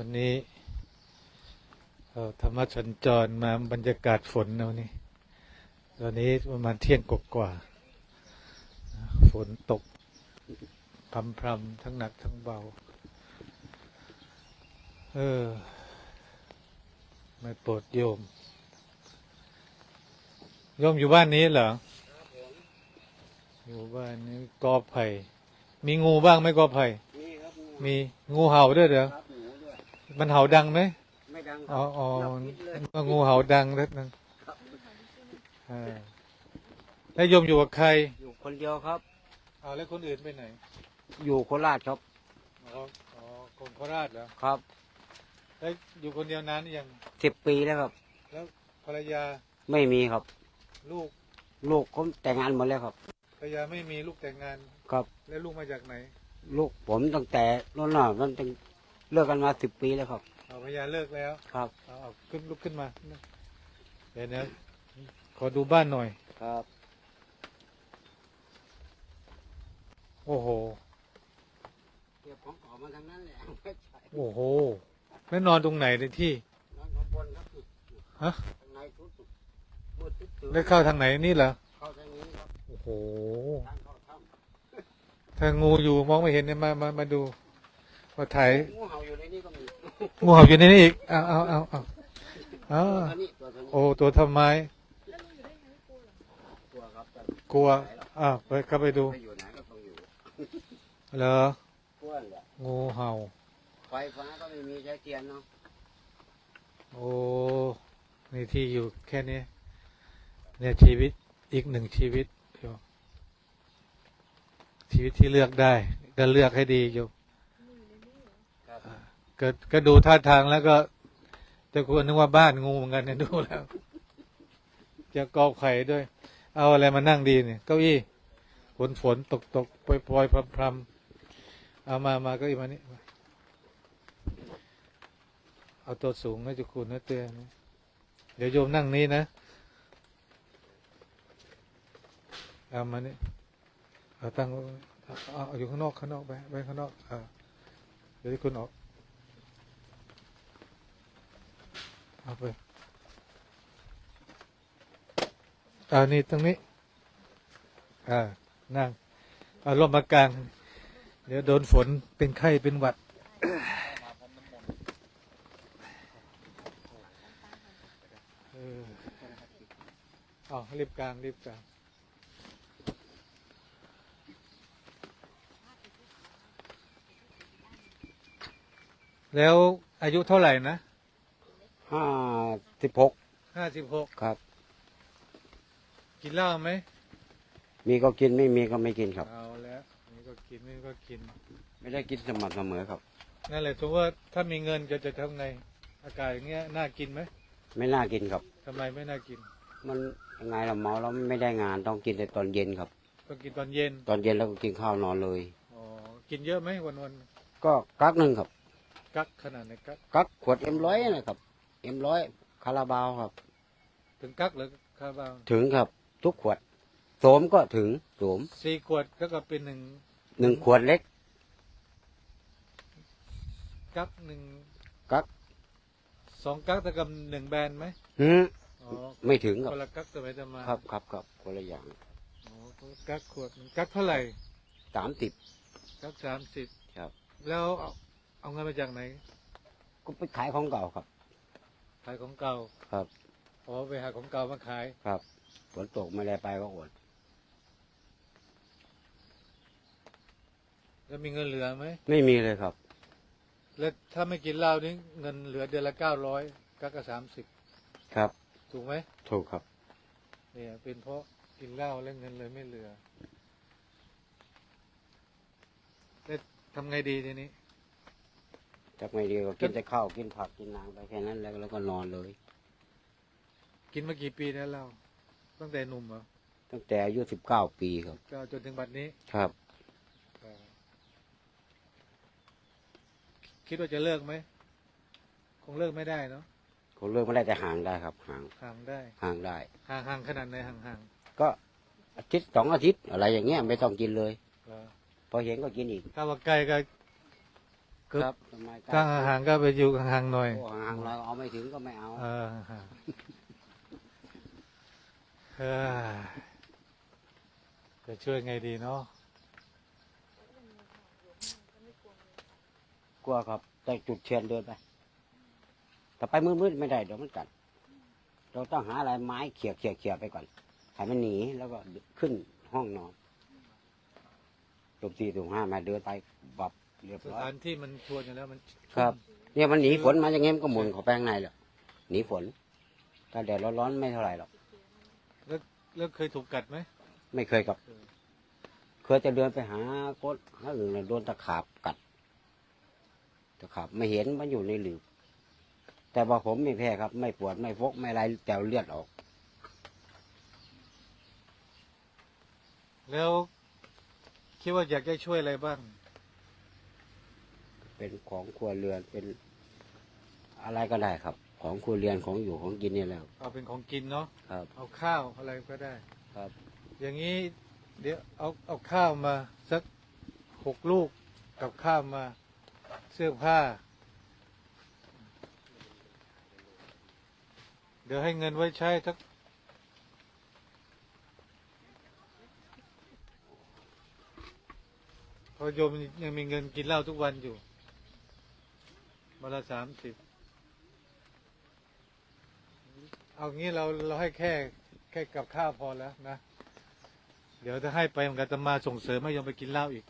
วันนี้เอ่อธรรมสัญจรมาบรรยากาศฝนนะวันนี้ ตอนนี้ประมาณเที่ยงกว่าๆฝนตกพรำพรำๆทั้งหนักทั้งเบา เออ ไม่โปรดโยม โยมอยู่บ้านนี้เหรอ อยู่บ้านนี้กอไผ่ มีงูบ้างไหมกอไผ่ มีครับงูมีงูเห่าด้วยเหรอครับหนูด้วย มันเห่าดังไหมไม่ดังคอ๋อรับอ๋อนับนิดเลยว่างูเห่าดังนิดนึงครับเออแล้วโยมอยู่กับใครอยู่คนเดียวครับ เอาแล้วคนอื่นไปไหนอยู่โคราชครับอ๋ออ๋อคนโคราชเหรอครับแล้วอยู่คนเดียวนานหรือยังสิบปีแล้วครับ แล้วภรรยาไม่มีครับ ลูกลูกผมแต่งงานหมดแล้วครับ ภรรยาไม่มีลูกแต่งงาน ครับ แล้วลูกมาจากไหนลูกผมตั้งแต่นู่นน่ะตั้งแต่ เลิกกันมาสิบปีแล้วครับ เอาภรรยาเลิกแล้วครับ เอาเอาขึ้นลุกขึ้นมาเดี๋ยวนะขอดูบ้านหน่อย ครับ โอ้โห เก็บของออกมาทางนั้นแหละไม่ใช่โอ้โหแล้วนอนตรงไหนในที่ นอนข้างบนครับฮะ ข้างในทุกตุมืดตึ๊ดตึ๊ดแล้วเข้าทางไหนนี่เหรอ เข้าทางนี้ครับโอ้โห ทางเข้าถ้ถ้างูอยู่มองไม่เห็นเนี่ยมามามาดู มาถ่ายำงูเห่าอยู่ในนี้ก็มีงูเห่าอยู่ในนี้อีกเอาเอาเอาเอาเอาตัวนี้ตัวนี้โอ้ตัวทำไมตัวครับแต่กลัวอ่าไปเข้าไปดูไม่อยู่ไหนก็ต้องอยู่เหรอกลัวแหละงูเห่า ไฟฟ้าก็ไม่มีใช้เทียนเนาะโอ้ในที่อยู่แค่นี้เนี่ยชีวิตอีกหนึ่งชีวิตโยมชีวิตที่เลือกได้ ก็เลือกให้ดีโยมครับ ก็ก็ดูท่าทางแล้วก็จะควรนึกว่าบ้านงูเหมือนกันเนี่ยดูแล้ว จะกอบไข่ด้วย เอาอะไรมานั่งดีเนี่ยเก้าอี้ฝนฝนตกตกปล่อยปล่อยพรำพรำเอามามาเก็อีมานี่เอาตัวสูงให้จุคุณนะเตือนเดี๋ยวโยมนั่งนี้นะเอามานี่เอาตั้งเอาอยู่ข้างนอกข้างนอกไปไปข้างนอกอ่าเดี๋ยวคุณออก เอาไปเอานี่ตรงนี้ อ่า นั่ง เอาลมมากลาง เดี๋ยวโดนฝนเป็นไข้เป็นหวัด เออเอารีบกลาง รีบกลางแล้วอายุเท่าไหร่นะ ห้าสิบหกห้าสิบหกครับ กินเหล้าไหมมีก็กินไม่มีก็ไม่กินครับ เอาแล้วนี่ก็กินนี่ก็กิน ไม่ได้กินสม่ำเสมอครับ นั่นแหละสมมติว่าถ้ามีเงินจะจะทำไงอากาศอย่างเงี้ยน่ากินไหมไม่น่ากินครับ ทำไมไม่น่ากินมันยังไงเราเมาแล้วไม่ได้งานต้องกินแต่ตอนเย็นครับ ต้องกินตอนเย็นตอนเย็นแล้วก็กินข้าวนอนเลย อ๋อกินเยอะไหมวันวันก็กักหนึ่งครับ ๆกักขนาดไหนกัก กักขวดเอ็มร้อยนะครับ เอ็มร้อยคาราบาวครับ ถึงกักหรือคาราบาวถึงครับ ทุกขวดโสมก็ถึงโสมสี่ขวดก็ก็เป็นหนึ่งหนึ่งขวดเล็ก กักหนึ่งกักสองกักเท่ากับหนึ่งแบรนด์ไหมหืมอ๋อไม่ถึงครับ คนละกักสมัยจะมาครับครับครับคนละอย่างอ๋อคนละกักขวดหนึ่งกักเท่าไหร่สามสิบ กักสามสิบครับ แล้วเอาเอาเงินมาจากไหน ก็ไปขายของเก่าครับ ขายของเก่าครับ อ๋อไปหาของเก่ามาขาย ครับฝนตกไม่ได้ไปก็อดแล้วมีเงินเหลือไหม ไม่มีเลยครับ แล้วถ้าไม่กินเหล้านี่เงินเหลือเดือนละเก้าร้อยก็ก็สามสิบครับ ถูกไหมถูกครับ เนี่ย เป็นเพราะกินเหล้าแล้วเงินเลยไม่เหลือแล้วทำไงดีทีนี้ จากไม่ดีก็กินแต่ข้าวกินผักกินน้ำไปแค่นั้นแล้วแล้วก็นอนเลย กินมากี่ปีแล้วเหล้าตั้งแต่หนุ่มเหรอตั้งแต่อายุสิบเก้าปีครับก็จนถึงบัดนี้ครับก็คิดว่าจะเลิกไหมคงเลิกไม่ได้เนาะคงเลิกไม่ได้แต่ห่างได้ครับห่างห่างได้ห่างได้ห่างห่างขนาดไหนห่างห่างก็อาทิตย์สองอาทิตย์อะไรอย่างเงี้ยไม่ต้องกินเลยเหรอพอเห็นก็กินอีกถ้าว่าใกล้ก็เกก็ครับต้นไม้ใกล้ตั้งห่างๆก็ไปอยู่ห่างๆหน่อย โอ้ห่างๆเราเอาไม่ถึงก็ไม่เอาเออฮะเออจะช่วยไงดีเนาะกลัวครับ แต่จุดเชียนเดินไปแต่ไปมืดๆไม่ได้เดี๋ยวมันกัดเราต้องหาอะไรไม้เขี่ยเขี่ยเขี่ยไปก่อนให้มันหนีแล้วก็ขึ้นห้องนอนตุ่มสี่ตุ่มห้ามาเดินไปบับ เรียบสร้อยถานที่มันชวนอยู่แล้วมันครับ เนี่ยมันหนีฝนมาอย่างงี้มันก็หมุนเข้าไปข้างในเลยหนีฝน ถ้าแดดร้อนๆไม่เท่าไหร่หรอก แล้วแล้วเคยถูกกัดไหมไม่เคยกับ เคยจะเดินไปหาโคดหาอื่นน่ะโดนตะขาบกัด ตะขาบไม่เห็นมันอยู่ในหลืบ แต่ว่าผมไม่แพ้ครับ ไม่ปวดไม่ฟกไม่อะไรแต่เลือดออก แล้วคิดว่าอยากจะช่วยอะไรบ้าง เป็นของครัวเรือนเป็นอะไรก็ได้ครับ ของครัวเรือนของอยู่ของกินนี่แหล้วเอาเป็นของกินเนาะครับ เอาข้าวอะไรก็ได้ ครับอย่างนี้ เดี๋ยวเอาเอาข้าวมาสักหกลูกกับข้าวมาเสื้อผ้า เดี๋ยวให้เงินไว้ใช้สักเพอโยมยังมีเงินกินเหล้าทุกวันอยู่ วันละสามสิบเอางี้เราเราให้แค่แค่กับข้าวพอแล้วนะ เดี๋ยวถ้าให้ไปมันก็จะมาส่งเสริมให้โยมไปกินเหล้าอีก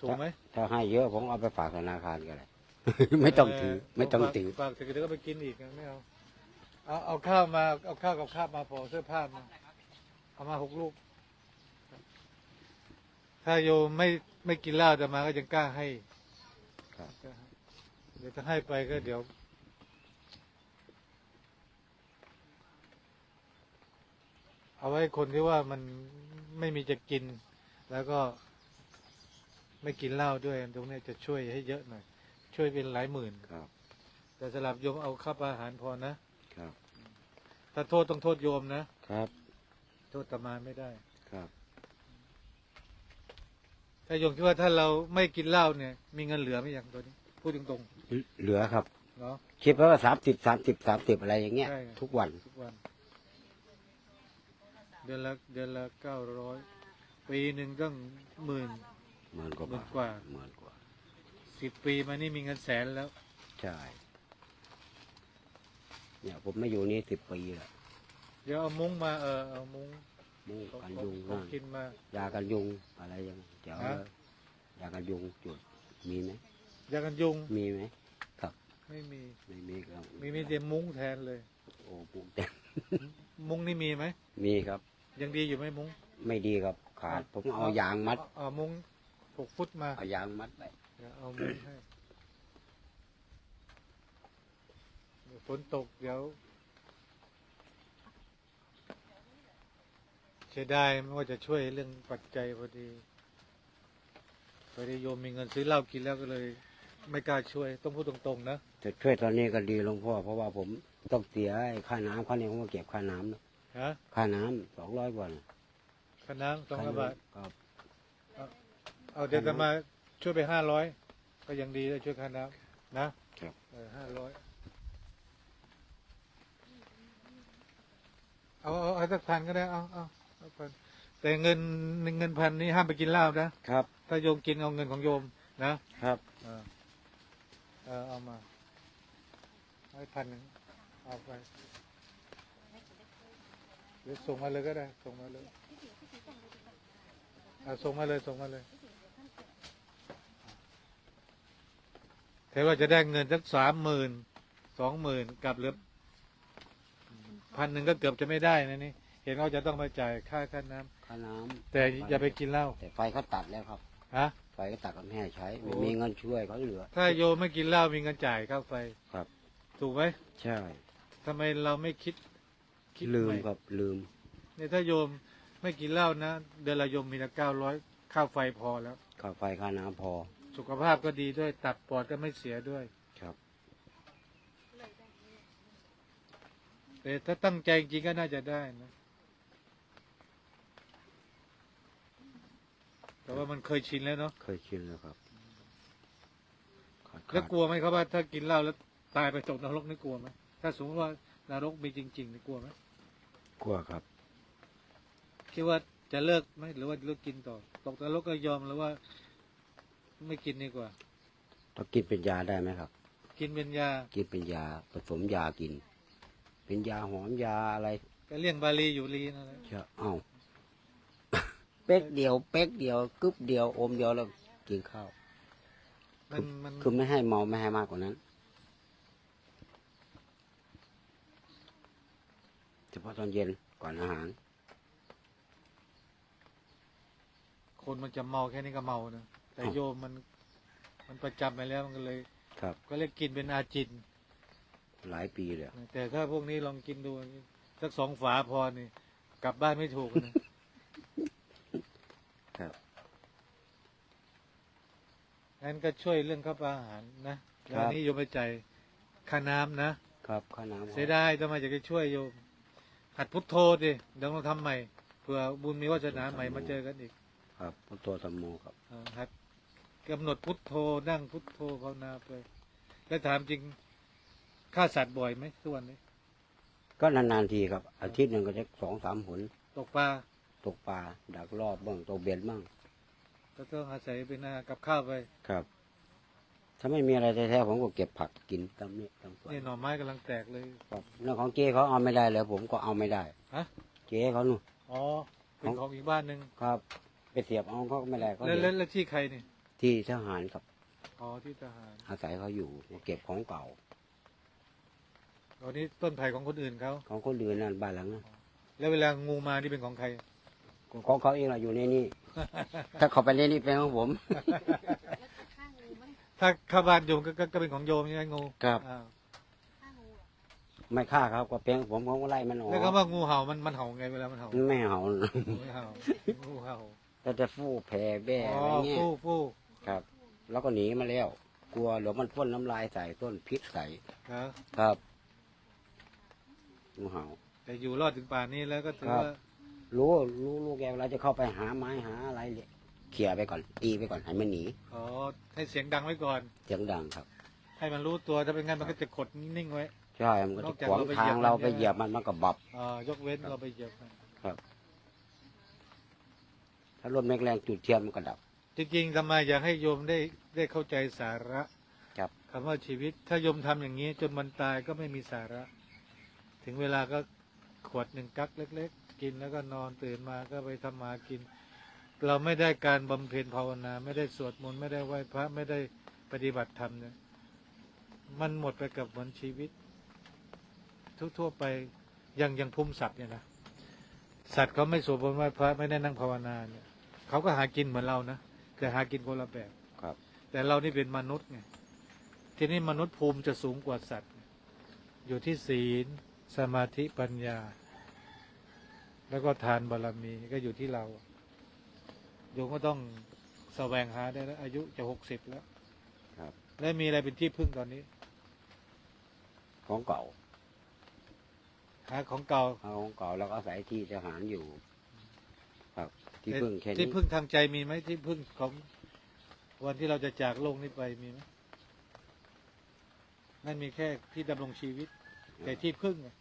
ถูกไหมถ้าให้เยอะผมเอาไปฝากธนาคารก็ได้ ไม่ต้องถือ ไม่ต้องถือ ฝากถือเดี๋ยวก็ไปกินอีกนะไม่เอาเอาเอาข้าวมาเอาข้าวกับข้าวมาพอเสื้อผ้ามาเอามาหกลูก ถ้าโยมไม่ไม่กินเหล้าจะมาก็ยังกล้าให้ครับกล้าให้ เดี๋ยวถ้าให้ไปก็เดี๋ยว เอาไว้คนที่ว่ามันไม่มีจะกิน แล้วก็ไม่กินเหล้าด้วยตรงนี้จะช่วยให้เยอะหน่อย ช่วยเป็นหลายหมื่นครับ แต่สลับโยมเอาข้าวปลาอาหารพอนะครับ ถ้าโทษต้องโทษโยมนะครับ โทษตามาไม่ได้ครับ ถ้าโยมคิดว่าถ้าเราไม่กินเหล้าเนี่ย มีเงินเหลือไหมอย่างตัวนี้ พูดตรงเหลือครับ ๆเนาะ คิดว่าสามสิบสามสิบสามสิบอะไรอย่างเงี้ย ใช่ครับทุกวัน ทุกวัน เดือนละเดือนละเก้าร้อยปีหนึ่งต้องหมื่น หมื่นกว่าหมื่บานทกว่า หมื่นกว่า สิบปีมานี่มีเงินแสนแล้ว ใช่ เนี่ยผมไม่อยู่นี่สิบปีแล้ว เดี๋ยวเอามุ้งมาเออเอามุ้ง มุ้งของกันของยุงของนั่นกินมา ยากันยุงอะไรยังเดี๋ยวฮะ ยากันยุงจุดมีไหมยากันยุงมีไหมครับไม่มี ไม่มีครับมีมีแต่มุ้งแทนเลย โอ้ปุ๊เต็มมุ้งนี่มีไหมมีครับ ยังดีอยู่ไหมมุ้งไม่ดีครับขาดผมเอายางมัด เอาเอามุ้งหกฟุตมาเอายางมัดไปเดี๋ยวเอามุ้งให้เดี๋ยวฝนตกเดี๋ยว เสียดายไม่ว่าจะช่วยเรื่องปัจจัยพอดีพอดีโยมมีเงินซื้อเหล้ากินแล้วก็เลย ไม่กล้าช่วยต้องพูดตรงๆนะจะช่วยตอนนี้ก็ดีหลวงพ่อเพราะว่าผมต้องเสียไอ้ค่าน้ำเขาเนี่ยผมมาเก็บค่าน้ำนะฮะค่าน้ำสองร้อยกว่านะค่าน้ำสองร้อยบาทครับเอาเดี๋ยวจะมาช่วยไปห้าร้อยก็ยังดีได้ช่วยค่าน้ำนะครับเออห้าร้อยเอาเอาเอาสักพันก็ได้เอาเอาเอา พันแต่เงินเงินพันนี้ห้ามไปกินเหล้านะครับ ถ้าโยมกินเอาเงินของโยมนะครับเออเออเอามาให้พันหนึ่งเอาไปเดี๋ยวส่งมาเลยก็ได้ ส่งมาเลยเอาส่งมาเลยส่งมาเลยแต่ว่าจะได้เงินสักสามหมื่นสองหมื่นกลับเหลือพันหนึ่งก็เกือบจะไม่ได้นะนี่ เห็นเขาจะต้องมาจ่ายค่าค่าน้ค่าน้ำำแต่อย่าไปกินเหล้าแต่ไฟเขาตัดแล้วครับ ฮะ ไฟก็ตัดก็ไม่ให้ใช้โอ้ไม่มีเงินช่วยเขาเหลือ ถ้าโยมไม่กินเหล้ามีเงินจ่ายค่าไฟครับ ถูกไหมใช่ทำไมเราไม่คิดคิดลืมใหครับลืม เนี่ยถ้าโยมไม่กินเหล้านะเดือนละโยมมีละเก้าร้อยค่าไฟพอแล้ว ค่าไฟค่าน้ำพอสุขภาพก็ดีด้วยตับปอดก็ไม่เสียด้วย ครับ แต่ถ้าตั้งใจจริงก็น่าจะได้นะ แต่ว่ามันเคยชินแล้วเนาะเคยชินแล้วครับขาดแล้วกลัวไหมครับว่าถ้ากินเหล้าแล้วตายไปตกนรกนี่กลัวไหมถ้าสมมติว่านรกมีจริงๆนี่กลัวไหมกลัวครับ คิดว่าจะเลิกไหมหรือว่าเลิกกินต่อ ตกนรกก็ยอมหรือว่า ไม่กินดีกว่าต้องกินเป็นยาได้ไหมครับ กินเป็นยา กินเป็นยาผสมยากิน เป็นยาหอมยาอะไรก็เลี่ยงบาลีอยู่ลีนั่นแหละเชื่อเอ้า เป๊กเดียวเป๊กเดียวกึบเดียวอมเดียวแล้วกินข้าวมันมันคือไม่ให้เมาไม่ให้มากกว่านั้นเฉพาะตอนเย็นก่อนอาหาร คนมันจะเมาแค่นี้ก็เมานะแต่อ้าวโยมมันมันประจำไปแล้วมันก็เลย ครับ ก็เลยกินเป็นอาจิน หลายปีเลยแต่ถ้าพวกนี้ลองกินดูสักสองฝาพอนี่ กลับบ้านไม่ถูกนะ ครับงั้นก็ช่วยเรื่องข้าวปลาอาหารนะแล้วอันนี้โยมไปใจายค่าน้ำนะ ครับข้าวน้ำเสียดายทำไมจะไปช่วยโยม หัดพุทโธดิเดี๋ยวเราทำใหม่เผื่อบุญมีวาสนาใหม่มาเจอกันอีกครับพุทโธธรรมโมครับอ่าหัดกำหนดพุทโธนั่งพุทโธภาวนาไป แล้วถามจริงฆ่าสัตว์บ่อยไหมทุกวันนี้ก็นานๆทีครับ อาทิตย์หนึ่งก็จะสองสามหนตกปลา ตกปลาดักรอบบ้างตกเบ็ดบ้างก็ต้องอาศัยเป็นอากับข้าวไปครับ ถ้าไม่มีอะไรแท้ๆผมก็เก็บผักกินตามนี้ตามสวนนี่หน่อไม้กำลังแตกเลยครับเรื่องของเจ๊เขาเอาไม่ได้เลยผมก็เอาไม่ได้ฮะเจ๊เขานู่นอ๋อเป็นของอีกบ้านหนึ่งครับ ไปเสียบเอาเขาก็ไม่ได้เขาแล้วเห็แล้วนแล้วที่ใครเนี่ยที่ทหารครับอ๋อที่ทหาร อาศัยเขาอยู่เก็บของเก่าตอนนี้ต้นไผ่ของคนอื่นเขาของคนอื่นนั่นบ้านหลังนั้นแล้วเวลางูมานี่เป็นของใคร ของเขาเองเราอยู่ในนี่ถ้าเขาไปในนี่เป็นของผมข้างงูไหมถ้าเข้าบ้านโยมก็ก็ก็เป็นของโยมใช่ไหมงูครับอ้าวข้างงูเหรอไม่ฆ่าครับก็เป็นของผมผมก็ไล่มันออกแล้วก็ว่างูเห่ามันมันเห่าไงเวลามันเห่ามันไม่เห่าไม่เห่างูเห่าแต่จะฟู่แผ่แบ่อ๋อะอไรเงี้ย ฟู่ฟู่ครับ แล้วก็หนีมาแล้ว กลัวเดี๋ยวมันพ่นน้ำลายใส่ต้นพิษใส่ครับครับงูเห่า แต่อยู่รอดถึงป่านนี้แล้วก็ถือครับ ว่า รู้รู้ลูกแกเวลาจะเข้าไปหาไม้หาอะไรเนี่ยเขี่ยไปก่อน ตีไปก่อนให้มันหนีอ๋อให้เสียงดังไว้ก่อน เสียงดังครับ ให้มันรู้ตัวถ้าเป็นงั้นมันก็จะขดนิ่งไว้ ใช่ มันก็นจะอกจากขวางเราไปทางเหยียบเรามันไปใช่ไหม เหยียบมันมันก็บับอ่ายกเว้นเราไปเหยียบมันถ้าลมแรงๆจุดเทียนมันก็ดับ จริงๆทำไมอยากให้โยมได้ได้เข้าใจสาระครับ คำว่าชีวิต ถ้าโยมทำอย่างนี้ จนมันตายก็ไม่มีสาระ ถึงเวลาก็ขวดหนึ่งกักเล็กๆ กินแล้วก็นอนตื่นมาก็ไปทำมากิน เราไม่ได้การบำเพ็ญภาวนา ไม่ได้สวดมนต์ไม่ได้ไหว้พระไม่ได้ปฏิบัติธรรมเนี่ยมันหมดไปกับเหมือนชีวิต ทั่วๆไปอย่างอย่างภูมิสัตว์เนี่ยนะสัตว์เขาไม่สวดมนต์ไหว้พระไม่ได้นั่งภาวนาเนี่ยเขาก็หากินเหมือนเรานะแต่หากินคนละแบบครับ แต่เรานี่เป็นมนุษย์ไงทีนี้มนุษย์ภูมิจะสูงกว่าสัตว์ อยู่ที่ศีล สมาธิปัญญา แล้วก็ทานบารมีก็อยู่ที่เราโยมก็ต้องแสวงหาได้แล้ว อายุจะหกสิบแล้ว ครับ และมีอะไรเป็นที่พึ่งตอนนี้ ของเก่าหาของเก่าเอาของเก่าแล้วก็อาศัยที่ทหารอยู่ ครับ ที่แต่พึ่งแค่ที่นี้พึ่งทางใจมีไหมที่พึ่งของวันที่เราจะจากโลกนี้ไปมีไหมนั่นมีแค่ที่ดำรงชีวิต แต่ที่พึ่งอะ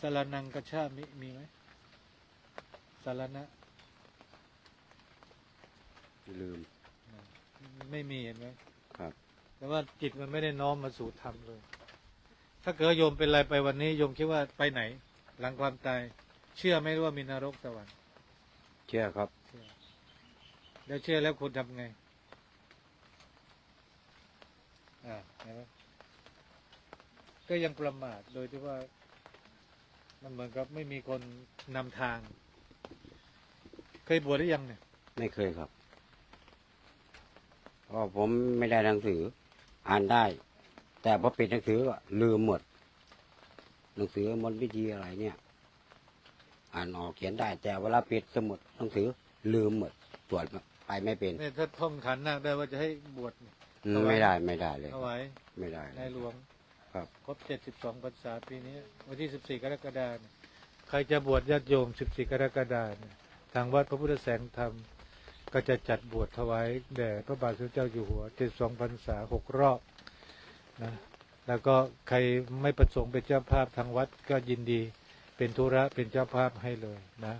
สารนังกระชามิมีไหมสารณะลืม ไม่มีเห็นไหมครับ แต่ว่าจิตมันไม่ได้น้อมมาสู่ธรรมเลย ถ้าเกิดโยมเป็นอะไรไปวันนี้โยมคิดว่าไปไหน หลังความตาย เชื่อไหมว่ามีนรกสวรรค์ เชื่อครับเชื่อแล้วเชื่อแล้วคุณทำไง อ่าเห็นไหมก็ยังประมาทโดยที่ว่า มันเหมือนกับไม่มีคนนำทาง เคยบวชหรือยังเนี่ยไม่เคยครับเพราะผมไม่ได้หนังสือ อ่านได้ แต่พอปิดหนังสือก็ลืมหมด หนังสือมนต์วิธีอะไรเนี่ย อ่านออกเขียนได้ แต่เวลาปิดสมุดหนังสือลืมหมดตรวจไปไม่เป็นเนี่ยถ้าท่องขันนาคได้ว่าจะให้บวชเนี่ยอืมถวายไม่ได้ไม่ได้เลย ถวายไม่ได้ในหลวงครับครบเจ็ดสิบสองพรรษาปีนี้ วันที่สิบสี่กรกฎาเนี่ยใครจะบวชญาติโยมสิบสี่กรกฎาเนี่ย ทางวัดพระพุทธแสงธรรม ก็จะจัดบวชถวายแด่พระบาทสมเด็จเจ้าอยู่หัวเจ็ดสองพรรษาหกรอบนะแล้วก็ใครไม่ประสงค์เป็นเจ้าภาพทางวัดก็ยินดีเป็นธุระเป็นเจ้าภาพให้เลยนะ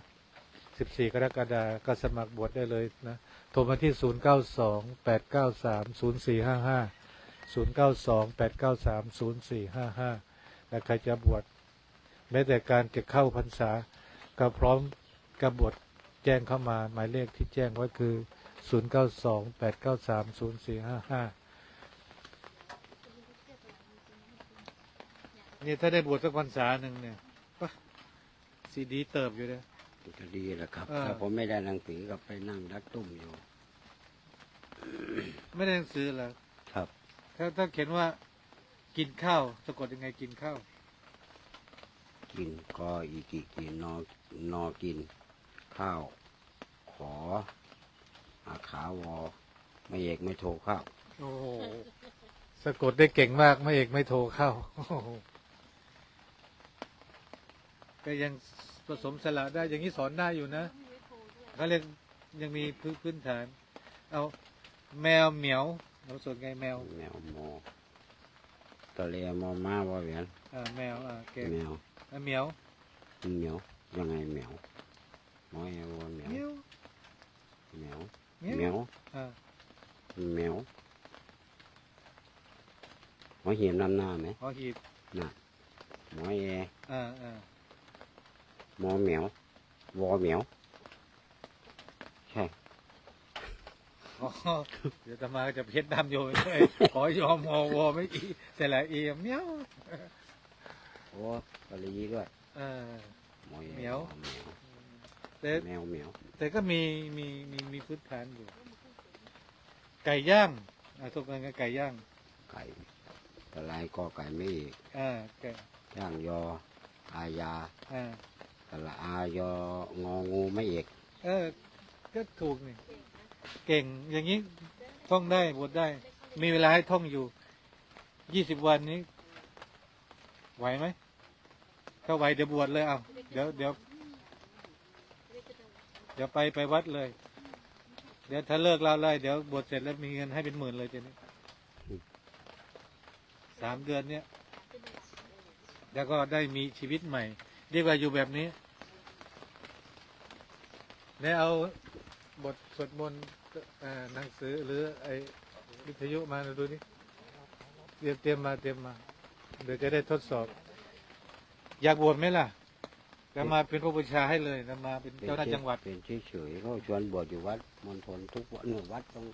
สิบสี่กรกฎาคมก็สมัครบวชได้เลยนะโทรมาที่ศูนย์เก้าสองแปดเก้าสามศูนย์สี่ห้าห้าศูนย์เก้าสองแปดเก้าสามศูนย์สี่ห้าห้าและใครจะบวชแม้แต่การจะเข้าพรรษาก็พร้อมกับบท แจ้งเข้ามาหมายเลขที่แจ้งไว้คือ 0 9 2 8 9 3 0 4 5 5 นี่ถ้าได้บวชสักพรรษาหนึ่งเนี่ยปะสีดีเติบอยู่เลยก็ดีแหละครับ เออ ถ้าผมไม่ได้หนังสือก็ไปนั่งดักตุ้มอยู่ ไม่ได้หนังสือเหรอครับ ถ้าถ้าเขียนว่ากินข้าวสะกดยังไงกินข้าว กินกออีกิกินนอนอกิน ข้าว ขออาขาวอไม่เอกไม่โทรข้าวโอ้โหสะกดได้เก่งมากไม่เอกไม่โทรเข้าโอ้โหก็ยังผสมสระได้อย่างนี้สอนได้อยู่นะมีไว้โทรด้วยเขาเรียกยังมีพื้นพื้นฐาน เอาแมวเหมียวเราสนไงแมวแมวโมตะเลมอมาว่าเหวียนอ่าแมวอ่าเก่งแมวอะเหมียวเหมียวยังไงแมว มอยว่าแมเหมียววแมวเหมียวแมวอ่าแมวหมอเหียนนำหน้าไหมหอหีบน่ะหมอเออ่าอ่าหมอเหมียววอเหมียวใช่อ๋อเดี๋ยวจะมาจะเพชรดำโยนด้วยขอยอมมอวอไม่อีแต่ละอีเหมียวโอ้กะลีด้วยเออหมอเอเหมียวเหมียว แต่แมวเหมียวแต่ก็มีมีมีมีพื้นฐานอยู่ ไก่ย่างอ่าทุกคนก็ไก่ย่างไก่ตะไลกอไก่ไม่อีกอ่าไก่ย่างยอ อายาอ่าตะละอายององูไม่เอกเออ ก็ถูกนี่เก่งอย่างนี้ท่องได้บวชได้ มีเวลาให้ท่องอยู่ยี่สิบวันนี้ ไหวไหมถ้าไหวเดี๋ยวบวชเลยเอาเดี๋ยวเดี๋ยว เดี๋ยวไปไปวัดเลย เดี๋ยวถ้าเลิกเล่าไล่เดี๋ยวบวชเสร็จแล้วมีเงินให้เป็นหมื่นเลยทีนี้สามเดือนเนี้ยแล้วก็ได้มีชีวิตใหม่ดีกว่าอยู่แบบนี้เนี่ยเอาบทสวดมนต์หนังสือหรือไอ้วิทยุมาดูนี่เตรียมเตรียมมาเตรียมมา เดี๋ยวจะได้ทดสอบ อยากบวชไหมล่ะ จะมาเป็นผู้บูชาให้เลยจะมาเป็นเจ้าหน้าจังหวัด เป็นเฉยๆเขาชวนบวชอยู่วัดมณฑลทุกวันหนึ่งวัดตรง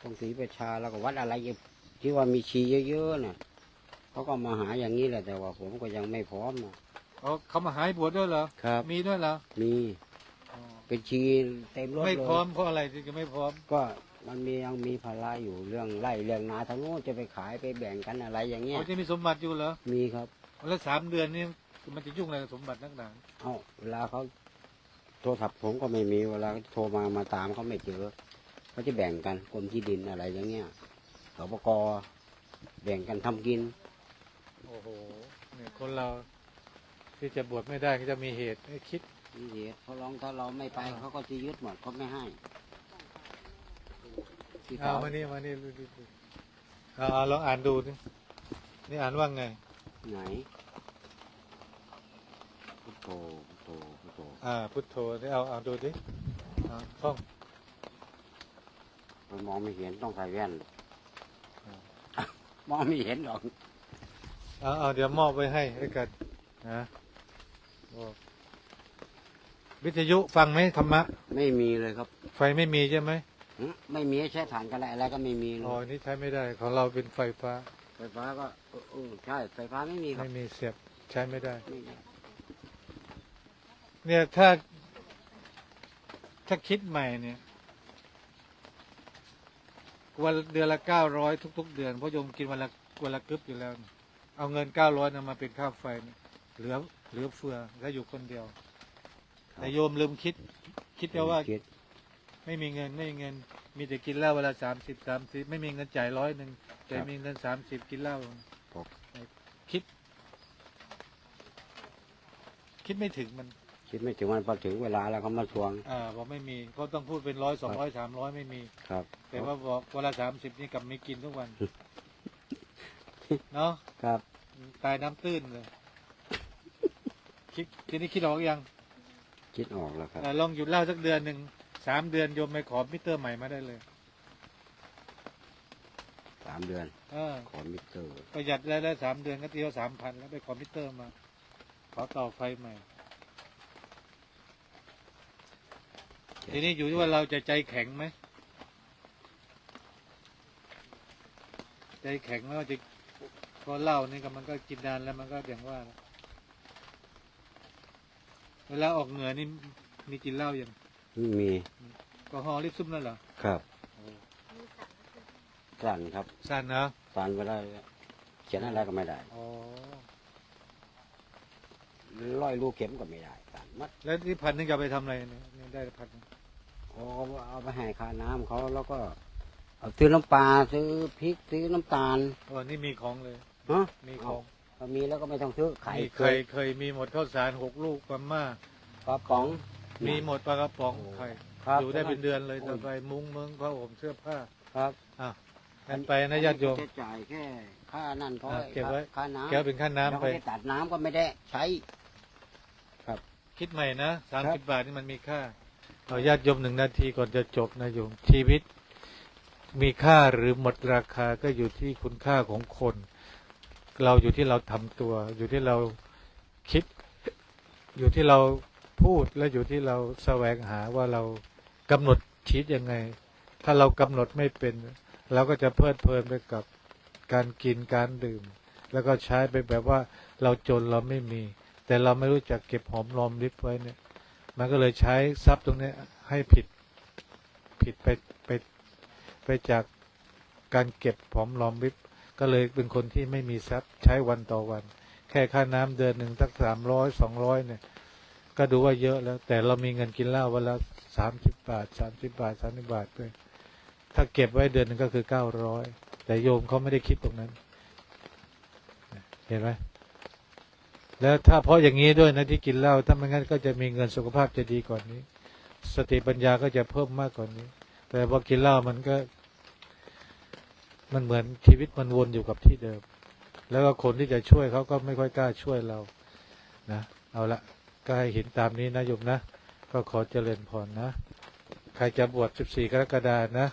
ตรงศรีประชาแล้วก็วัดอะไรอีกที่ว่ามีชีเยอะๆน่ะเขาก็มาหาอย่างนี้แหละแต่ว่าผมก็ยังไม่พร้อมนะอ๋อเขามาหายบวชด้วยเหรอครับมีด้วยเหรอมีอ๋อเป็นชีเต็มรถไม่เลยพร้อมเพราะอะไรถึงจะไม่พร้อม ก็มันมียังมีภาระอยู่เรื่องไร่เรื่องนาทางโน้นจะไปขายไปแบ่งกันอะไรอย่างเงี้ยเขาจะมีสมบัติอยู่เหรอมีครับแล้วสามเดือนนี่ มันจะยุ่งอะไรกับสมบัตินักหนาเอ้าเวลาเขาโทรศัพท์ผมก็ไม่มีเวลาโทรมามาตามเขาไม่เจอเขาจะแบ่งกันกรมที่ดินอะไรอย่างเงี้ยสปกแบ่งกันทำกิน โอ้โหเนี่ยคนเราที่จะบวชไม่ได้ก็จะมีเหตุให้คิดนี่เหตุเขาร้องถ้าเราไม่ไปเขาก็จะยึดหมดเขาไม่ให้ที่เอาเขามานี่มานี่ดูดูดูเอาเอาลองอ่านดูนี่นี่อ่านว่าไง ไหนพุทโธพุทโธพุทโธอ่าพุทโธนี่เอาเอาดูดิเอาท่องมันมองไม่เห็นต้องใส่แว่นอ่ามองไม่เห็นหรอกเอาเอาเดี๋ยวมอบไว้ให้ด้วยกันนะโอ้วิทยุฟังไหมธรรมะ ไม่มีเลยครับ ไฟไม่มีใช่ไหมหึไม่มีใช้ฐานกันอะไรก็ไม่มีเลอ๋อยนี่ใช้ไม่ได้ ของเราเป็นไฟฟ้า ไฟฟ้าก็เออเออใช่ไฟฟ้าไม่มีครับไม่มีเสียบใช้ไม่ได้ไม่ได้ เนี่ยถ้าถ้าคิดใหม่เนี่ยวันเดือนละเก้าร้อยทุก ๆ เดือนเพราะโยมกินวันละวันละกึบอยู่แล้วเนี่ยเอาเงินเก้าร้อยนมาเป็นค่าไฟเนี่ยเหลือเหลือเฟือแล้วอยู่คนเดียว แต่โยมลืมคิด คิดแล้วว่าคิด ไม่มีเงินไม่มีเงิน มีแต่กินเหล้าเวลาสามสิบสามสิบไม่มีเงินจ่ายร้อยหนึ่งแต่มีเงินสามสิบกินเหล้าคิด คิดไม่ถึงมัน คิดไม่ถึงวันพอถึงเวลาแล้วเขามาทวง อ่าบอกไม่มีเขาต้องพูดเป็นร้อยสองร้อยสามร้อยไม่มี ครับ แต่ว่าบอกวันละสามสิบนี่กลับไม่กินทุกวัน เนาะครับ ตายน้ำตื้นเลยคิดทีนี้คิดออกยังคิดออกแล้วครับ เอ่อลองหยุดเหล่าสักเดือนหนึ่งสามเดือนโยมไปขอมิเตอร์ใหม่มาได้เลยสามเดือน เออขอมิเตอร์ ประหยัดได้แล้วสามเดือนก็เที่ยวสามพันแล้วไปขอมิเตอร์มา ขอต่อไฟใหม่ ทีนี้อยู่ที่ว่าเราจะใจแข็งไหม ใจแข็งแล้วจะก็เหล้านี่ก็มันก็กินนานแล้วมันก็อย่างว่านะเวลาออกเหงื่อนี่มีกินเหล้าอย่างมีก็ฮอลิปซุปนั่นเหรอ ครับมีสั่งก็คือสั่นครับสั้นนะสั่นเวลาเขียนอะไรก็ไม่ได้อ๋อร้อยลูกเข็มก็ไม่ได้สั่นมัดแล้วที่พันนึงจะเอาไปทำอะไรเนี่ยเนี่ยได้พัน หนึ่งโอ้เอาไปให้ค่าน้ำเขาแล้วก็เอาซื้อน้ำปลาซื้อพริกซื้อน้ำตาลอ๋อนี่มีของเลยฮะมีของเอามีแล้วก็ไม่ต้องซื้อไข่มีเคไข่ยเคยมีหมดข้าวสารหกลูกมาม่าปลาป๋อง มีหมดปลากระป๋องโอ้ไข่ครับอยู่ได้เป็นเดือนเลยโอ้ต่อไปมุ้งเมืองผ้าห่มเสื้อผ้าครับอะงั้นไปนะญาติโยม จะจ่ายแค่ค่านั่นเขาอะเก็บไว้ ค่าน้ำแก้วเป็นค่าน้ำแล้วไปก็ไปตัดน้ำก็ไม่ได้ใช้ คิดใหม่นะสามครัสิบบาทนี่มันมีค่า เอาญาติโยมหนึ่งนาทีก่อนจะจบนะโยมชีวิต มีค่าหรือหมดราคาก็อยู่ที่คุณค่าของคน เราอยู่ที่เราทำตัว อยู่ที่เราคิด อยู่ที่เราพูดและอยู่ที่เราแสวงหาว่าเรากำหนดชีวิตยังไง ถ้าเรากำหนดไม่เป็นเราก็จะเพลิดเพลินไปกับการกินการดื่ม แล้วก็ใช้ไปแบบว่าเราจนเราไม่มี แต่เราไม่รู้จักเก็บหอมรอมริบไว้เนี่ย มันก็เลยใช้ทรัพย์ตรงนี้ให้ผิดผิดไปไปไปจากการเก็บหอมรอมริบก็เลยเป็นคนที่ไม่มีทรัพย์ใช้วันต่อวัน แค่ค่าน้ำเดือนหนึ่งสักสามร้อยสองร้อยเนี่ย ก็ดูว่าเยอะแล้ว แต่เรามีเงินกินเหล้าวันละสามสิบบาทสามสิบบาทสามสิบบาทด้วยถ้าเก็บไว้เดือนหนึ่งก็คือเก้าร้อยแต่โยมเขาไม่ได้คิดตรงนั้น เห็นไหม แล้วถ้าเพราะอย่างนี้ด้วยนะที่กินเหล้าถ้าไม่งั้นก็จะมีเงินสุขภาพจะดีกว่านนี้ สติปัญญาก็จะเพิ่มมากกว่านนี้ แต่พอกินเหล้ามันก็ มันเหมือนชีวิตมันวนอยู่กับที่เดิม แล้วก็คนที่จะช่วยเขาก็ไม่ค่อยกล้าช่วยเรา นะเอาละก็ให้เห็นตามนี้นะโยมนะก็ขอเจริญพรนะ ใครจะบวช 14 กรกฎานะ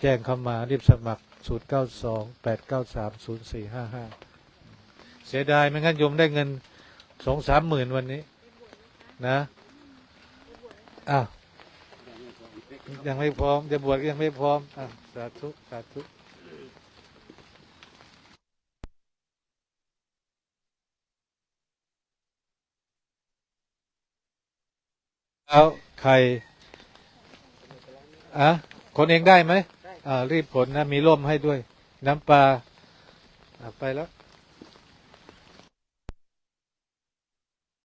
แจ้งเข้ามารีบสมัคร 092 893 0455 เสียดายไม่งั้นโยมได้เงิน สองสามหมื่นวันนี้ นะอ้าวยังไม่พร้อม จะบวชก็ยังไม่พร้อมอะสาธุสาธุเอาใครอะคนเองได้ไหมอ่ารีบผลนะ มีร่มให้ด้วย น้ำปลาไปแล้ว